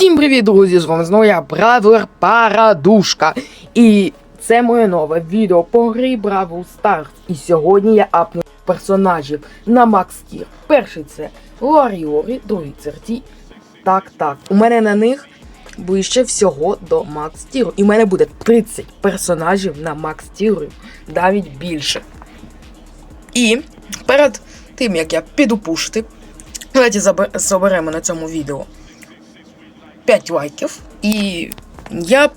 Всім привіт, друзі! З вами знову я, Бравлер Парадушка. І це моє нове відео по грі Бравл Старс. І сьогодні я апну персонажів на Макс Тір. Перший це Ларіорі, другий це Рті. Так, так. У мене на них ближче всього до Макс Тіру. І в мене буде 30 персонажів на Макс Тіру, навіть більше. І перед тим як я піду пушити, давайте заберемо на цьому відео 5 лайків, і я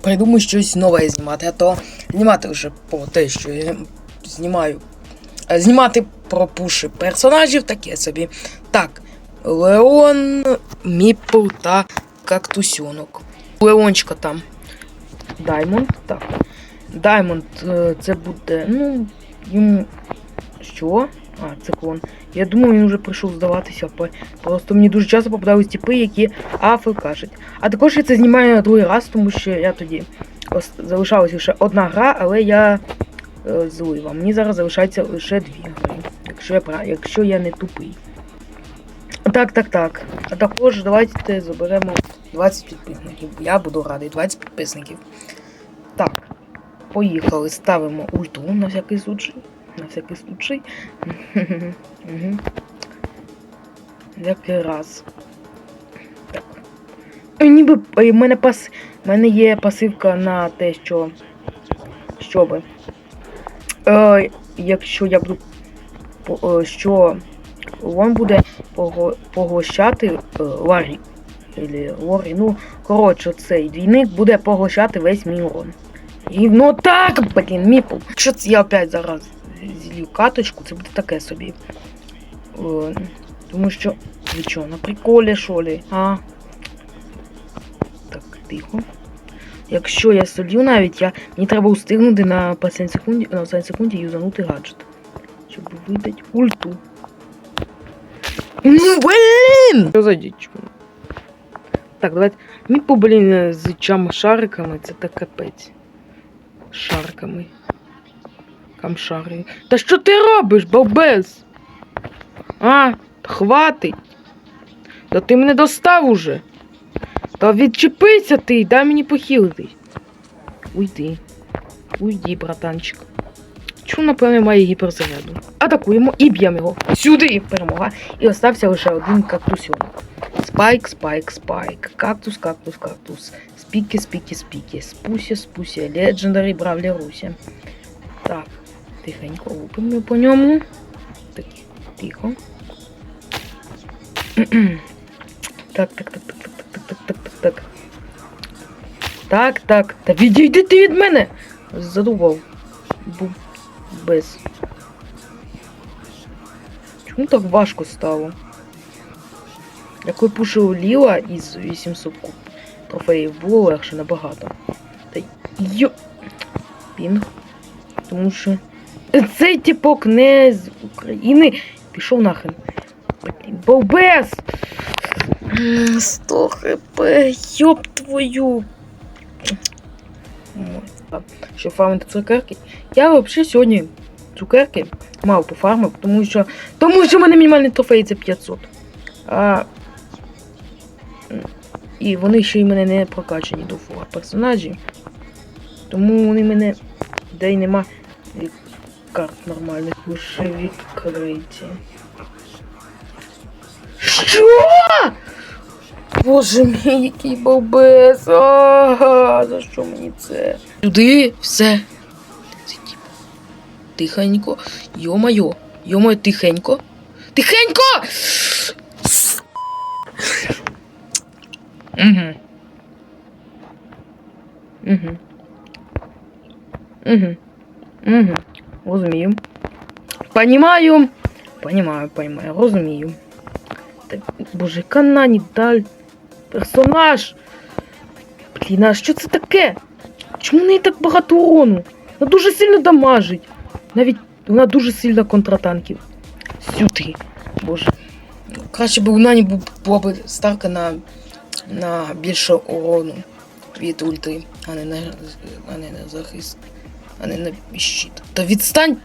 придумаю щось нове знімати, а то знімати вже по те, що я знімаю. Знімати про пуші персонажів таке собі. Так, Леон, Міпл та Кактусюнок. Леончика там. Даймонд, так. Даймонд е, це буде, ну, йому. Що? А, циклон. Я думав, він вже прийшов здаватися. Просто мені дуже часто попадались типи, які АФ кажуть. А також я це знімаю на другий раз, тому що я тоді ос- залишалась лише одна гра, але я е, злива. Мені зараз залишається лише дві гри. Якщо я якщо я не тупий. Так, так, так. А також давайте заберемо 20 підписників. Я буду радий 20 підписників. Так. Поїхали, ставимо ульту на всякий случай. На всякий случай. Який раз. Так. Ніби в мене пас. в мене є пасивка на те, що. Щоби. Е, якщо я буду. е, Що він буде поглощати е, Ларі. Лорі. Ну, коротше, цей двійник буде поглощати весь мій урон. Ну так, блін, міпл. Що це я опять зараз зілью каточку, це буде таке собі. Тому що. Ви що, на приколі, що ли? А? Так, тихо. Якщо я солью навіть, я... мені треба устигнути на останній секунді, на останній секунді юзанути гаджет. Щоб видати ульту. Ну, блін! Що за діч? Так, давайте. Міпл, блін, з чам шариками, це так капець. Шарками. Камшари. Та що ти робиш, балбес? А, хватить. Та ти мене достав уже. Та відчепися ти, дай мені похилитись. Уйди. Уйди, братанчик. Чому, напевне, має гіперзаряду? Атакуємо і б'ємо його. Сюди! Перемога. І остався лише один кактусьонок. Спайк, спайк, спайк. Кактус, кактус, кактус. Спіки, спіки, спіки. Спуся, спуся. Легендарі бравлі Руся. Так, тихенько лупимо по ньому. Так, тихо. Так, так, так, так, так, так, так, так, так, так. Так, так. Та відійди ти від мене! Задував. Бу... Без. Чому так важко стало? Якою пушив Ліла із 800 куб трофеїв було легше набагато. Та йо... Пінг. Тому що цей типок не з України пішов нахрен. Бовбес! 100 хп, ёб твою. Що фармити цукерки? Я взагалі сьогодні цукерки мав пофармив, тому що. Тому що в мене мінімальний трофей це 500. А... І вони ще й мене не прокачані до фуга персонажі. Тому вони мене. Де й нема карт нормальних лише відкриті. Що? Боже мій, який бобес. Ага, за що мені це? Сюди все. Тихенько. Йо-майо. Йо-майо, тихенько. Тихенько! Угу. Угу. Угу. Угу. Розумію. Понімаю. Понімаю, понімаю, розумію. Так, боже, яка нані даль. Персонаж. Блін, а що це таке? Чому в неї так багато урону? Вона дуже сильно дамажить. Навіть вона дуже сильна контратанків. Сюди. Боже. Краще б у Нані була б ставка на, на більше урону від ульти, а не на, а не на захист, а не на щит. Та відстань!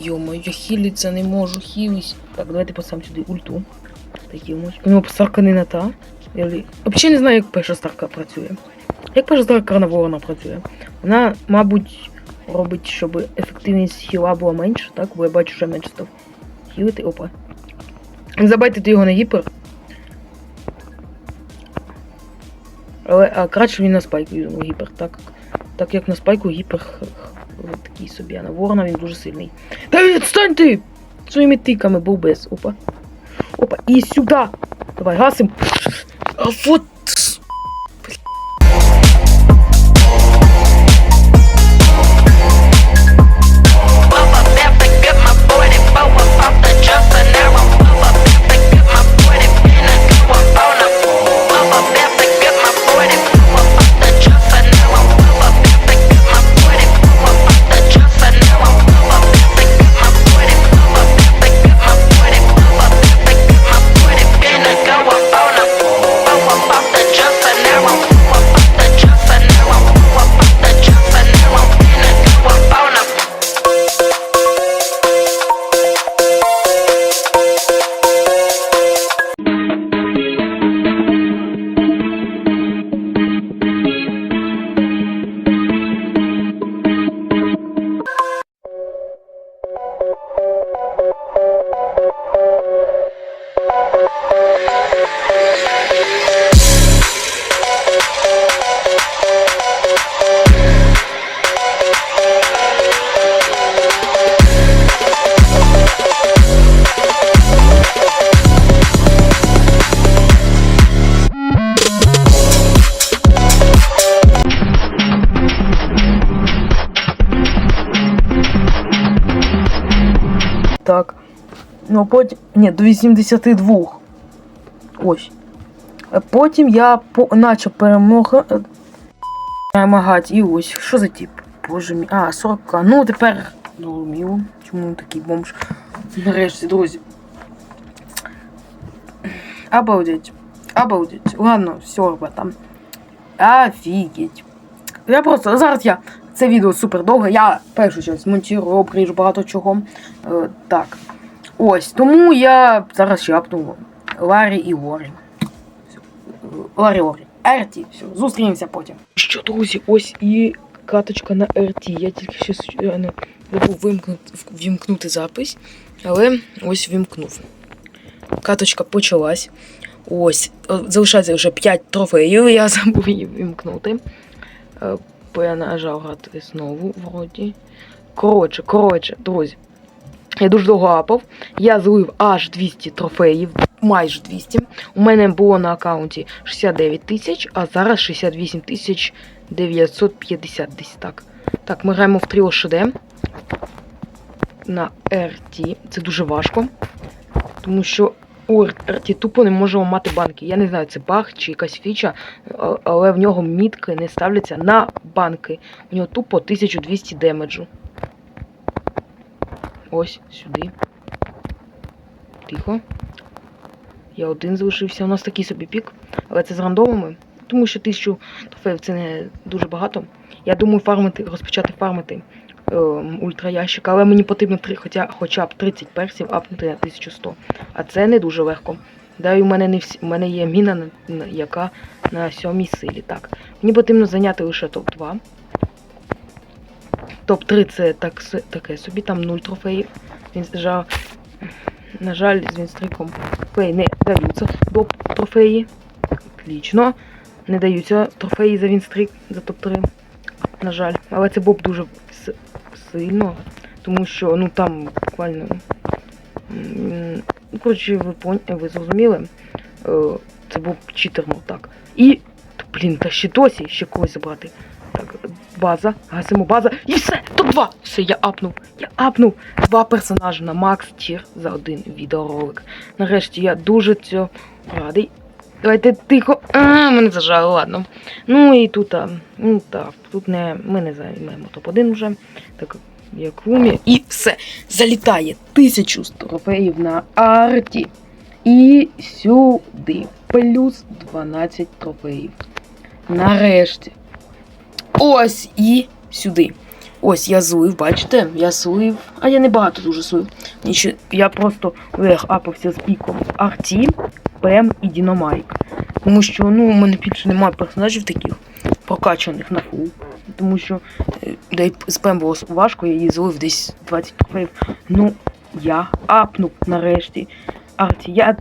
Йомо, я хілиться не можу, хілись. Так, давайте поставимо сюди ульту. Та їмось. У нього ставка не на та. Взагалі не знаю, як перша старка працює. Як перша старка на ворона працює? Вона, мабуть, робить, щоб ефективність хіла була менша, так? Бо я бачу, що менше став хілити. Опа. Забайтити його на гіпер. Але а краще він на спайку юзав гіпер, так, так як на спайку гіпер такий собі, а на ворона він дуже сильний. Та відстань ти! Своїми тиками без. Опа. Опа, і сюди! Давай, гасим. А вот. Ну потім. Ні, до 82. Ось. Потім я по... начав перемога... е, перемагати. І ось. Що за тип? Боже мій. А, 40. Ну тепер зрозуміло. Чому він такий бомж? Нарешті, друзі. Обалдеть. Обалдеть. Ладно, все, там. Офігеть. Я просто. Зараз я. Це відео супер довге. Я першу часть монтую, обріжу багато чого. Е, так. Ось. Тому я зараз щапну Ларі і Лорі. Ларі Лорі. Ерті. Все, зустрінемося потім. Що, друзі, ось і каточка на РТ. Я тільки ще случайно забув вимкнути, вімкнути запис, але ось вімкнув. Каточка почалась. Ось, е, залишається вже 5 трофеїв, я забув її вімкнути. Е, Бо я нажав грати знову, вроді. Коротше, коротше, друзі. Я дуже довго апав. Я злив аж 200 трофеїв, майже 200. У мене було на аккаунті 69 тисяч, а зараз 68 тисяч 950 десь так. Так, ми граємо в 3 ОШД на RT. Це дуже важко. Тому що у RT тупо не можемо мати банки. Я не знаю, це баг чи якась фіча, але в нього мітки не ставляться на банки. У нього тупо 1200 демеджу. Ось сюди. Тихо. Я один залишився. У нас такий собі пік, але це з рандомами. Тому що тисячу трофеїв це не дуже багато. Я думаю фармити, розпочати фармити е, ультраящик, але мені потрібно три, хоча, хоча б 30 персів апнути на 1100. А це не дуже легко. Да, у мене не всі, у мене є міна, на- на- яка на сьомій силі. Так. Мені потрібно зайняти лише топ-2. Топ-3 це так, таке собі, там 0 трофеїв. Він жа... На жаль, з Вінстриком трофеї не даються до трофеї. Отлично. Не даються трофеї за Вінстрик, за топ-3. На жаль. Але це Боб дуже сильно. Тому що ну там буквально. Коротше, ви пон... ви зрозуміли. Е, Це був читерно так. І. Блін, та ще досі ще когось забрати. База, гасимо база. І все! Топ-2! Все, я апнув. Я апнув два персонажі на Макс Тір за один відеоролик. Нарешті я дуже цього радий. Давайте тихо. А, мене зажали, ладно. Ну і тут, а, ну так, тут не, ми не займемо топ-1 вже. Так, як в умі. І все. Залітає тисячу трофеїв на арті. І сюди. Плюс 12 трофеїв. Нарешті. Ось і сюди. Ось я злив, бачите? Я слив. А я не багато дуже. Ніч- Я просто вверх апався з піком Арті, ПМ і Діномайк. Тому що ну, у мене більше немає персонажів таких прокачаних на фул. Тому що е, де й спем було важко, я її злив десь 20 трофеїв. Ну, я апнув нарешті. Арті, я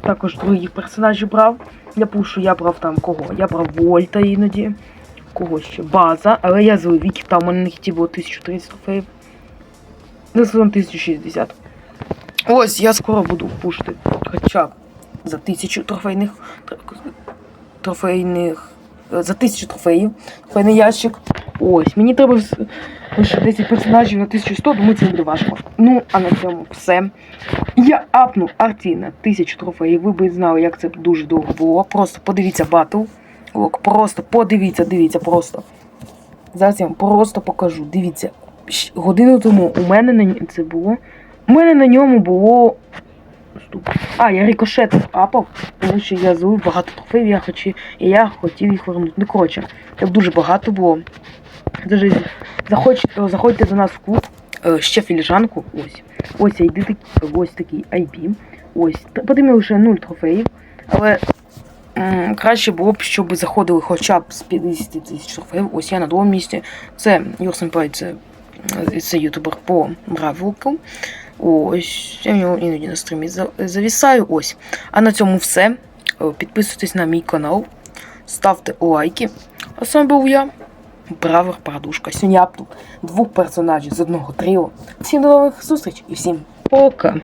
також других персонажів брав. Я пушу, я брав там кого? Я брав Вольта іноді. Кого ще? База, але я злив Вікі, там у мене на хіті було 1300 трофеїв. На сезон 1060. Ось я скоро буду пушити хоча за тисячу трофейних трофейних. е, За тисячу трофеїв. Трофейний ящик. Ось, мені треба лише 10 персонажів на 1100, думаю, це буде важко. Ну, а на цьому все. Я апнув арті на 1000 трофеїв. Ви б знали, як це дуже довго було. Просто подивіться батл. Просто подивіться, дивіться, просто. Зараз я вам просто покажу. Дивіться. Годину тому у мене на це було. У мене на ньому було. Стоп. А, я рикошет апав, тому що я злив багато трофеїв, я хочу, і я хотів їх вернути. Ну, коротше, так дуже багато було. Даже заходь, заходьте до нас в клуб, е, ще філіжанку. Ось. Ось я йди ось такий IP. Ось. Подивимо лише 0 трофеїв. Але краще було б, щоб заходили хоча б з 50 тисяч трофеїв. Ось я на другому місці. Це Юрсен Пай, це, е, це ютубер по Бравлку. Ось, я в нього іноді на стрімі завісаю. Ось. А на цьому все. Е, Підписуйтесь на мій канал, ставте лайки. А вами був я, Бравер Парадушка. Сьогодні я двох персонажів з одного тріо. Всім до нових зустріч і всім пока!